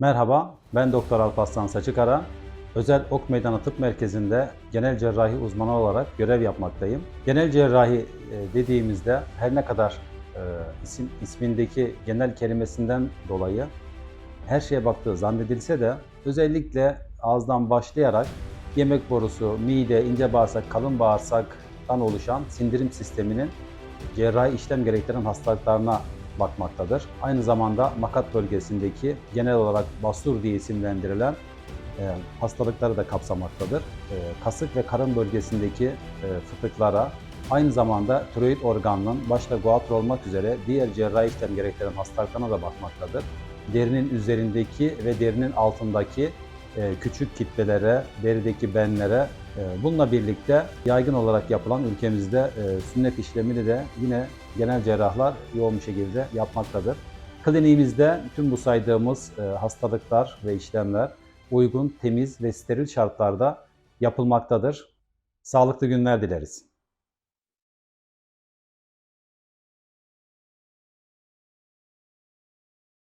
Merhaba, ben Doktor Alparslan Saçıkara. Özel Ok Meydanı Tıp Merkezi'nde genel cerrahi uzmanı olarak görev yapmaktayım. Genel cerrahi e, dediğimizde her ne kadar e, isim ismindeki genel kelimesinden dolayı her şeye baktığı zannedilse de özellikle ağızdan başlayarak yemek borusu, mide, ince bağırsak, kalın bağırsaktan oluşan sindirim sisteminin cerrahi işlem gerektiren hastalıklarına bakmaktadır. Aynı zamanda makat bölgesindeki genel olarak basur diye isimlendirilen e, hastalıkları da kapsamaktadır. E, kasık ve karın bölgesindeki e, fıtıklara, aynı zamanda tiroid organının başta guatr olmak üzere diğer cerrahi işlem gerektiren hastalıklarına da bakmaktadır. Derinin üzerindeki ve derinin altındaki e, küçük kitlelere, derideki benlere bununla birlikte yaygın olarak yapılan ülkemizde e, sünnet işlemini de yine genel cerrahlar yoğun bir şekilde yapmaktadır. Kliniğimizde tüm bu saydığımız e, hastalıklar ve işlemler uygun, temiz ve steril şartlarda yapılmaktadır. Sağlıklı günler dileriz.